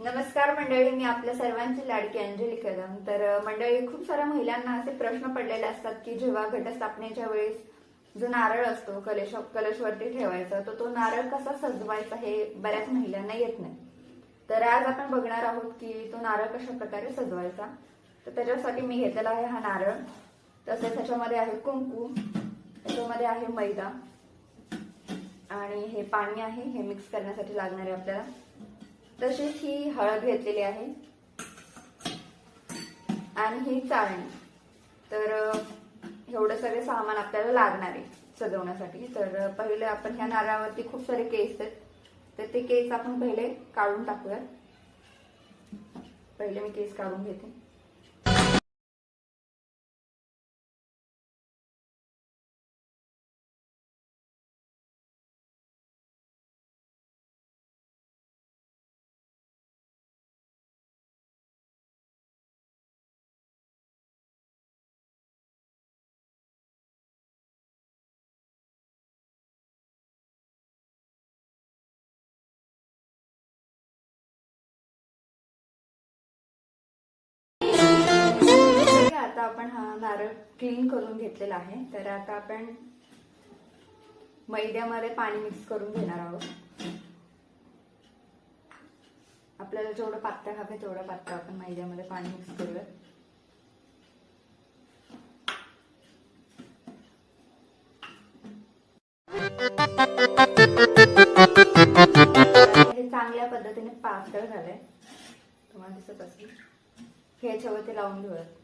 नमस्कार मंडळी मी आपल्या सर्वांची लाडकी अंजली कदम. तर मंडळी खूप साऱ्या महिलांना असे प्रश्न पडलेले असतात की जेव्हा घटस्थापनेच्या वेळेस जो नारळ असतो कलश कलशवरती ठेवायचा तर तो नारळ कसा सजवायचा हे बऱ्याच महिलांना येत नाही. तर आज आपण बघणार आहोत की तो नारळ कशा प्रकारे सजवायचा. तर त्याच्यासाठी मी घेतलेला आहे हा नारळ. तसेच त्याच्यामध्ये आहे कुंकू त्याच्यामध्ये आहे मैदा आणि हे पाणी आहे हे मिक्स करण्यासाठी लागणार आहे आपल्याला. तशीच ही हळद घेतलेली आहे. आणि ही चाळणी. तर एवढं सगळे सामान आपल्याला लागणार आहे सजवण्यासाठी. तर पहिले आपण ह्या नारळावरती खूप सारे केस आहेत. तर ते केस आपण पहिले काढून टाकूया पहिले मी केस काढून घेते. नारळ क्लीन करून घेतलेला आहे. तर आता आपण मैद्यामध्ये पाणी मिक्स करून घेणार आहोत. आपल्याला जेवढं पातळ हवे तेवढं पातळ आपण मैद्यामध्ये पाणी मिक्स करूया हे चांगल्या पद्धतीने पातळ झालंय. तुम्हाला दिसत असेल. हे याच्यावरती लावून घेऊयात.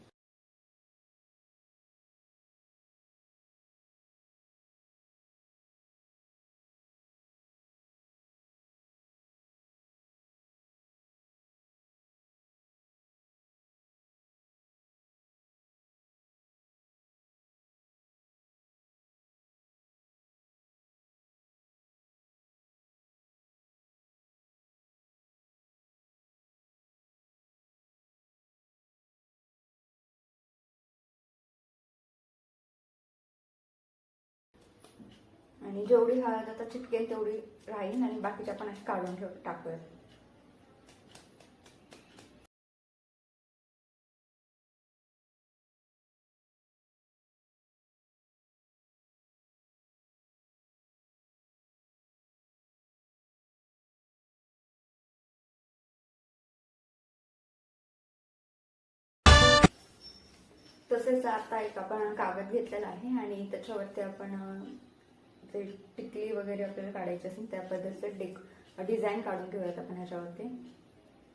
आणि जेवढी हळद आता चिटकेल तेवढी राहील आणि बाकीच्या पण अशी काढून ठेव टाकूयात तसेच आता एक आपण कागद घेतलेला आहे आणि त्याच्यावरती आपण ते टिकली वगैरे आपल्याला काढायची असेल त्या पद्धतीचं डेक डिझाईन काढून घेऊयात आपण ह्याच्यावरती.